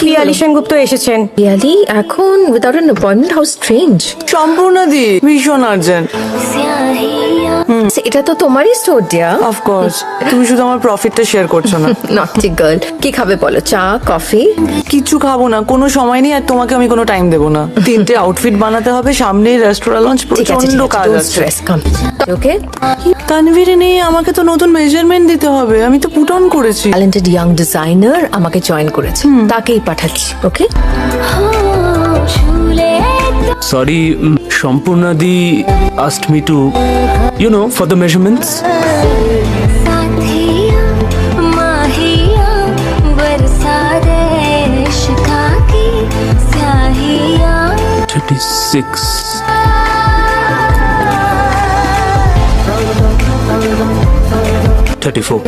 পিয়ালি সেনগুপ্ত এসেছেন। পিয়ালি এখন without an appointment how strange Sampurna di ভীষণ আর্জেন্ট এটা তো তোমারই স্টোর দিয়া অফকোর্স তুমি শুধু আমার প্রফিটটা শেয়ার করছ না। নটি গার্ল কি খাবে বলো? চা কফি কিছু খাব না। কোনো সময় নেই আর তোমাকে আমি কোনো টাইম দেবো না। তিনটে আউটফিট বানাতে হবে। সামনেই রেস্টুরেন্ট লঞ্চ প্রচণ্ড কাজ আছে। ওকে তানভীরে নেই আমাকে তো নতুন মেজারমেন্ট দিতে হবে। আমি তো পুট অন করেছি। ট্যালেন্টেড ইয়াং ডিজাইনার আমাকে জয়েন করেছে। তাকেই পাঠাচ্ছি okay sorry সম্পূর্ণাদি asked me to you know for the measurements thirty six thirty four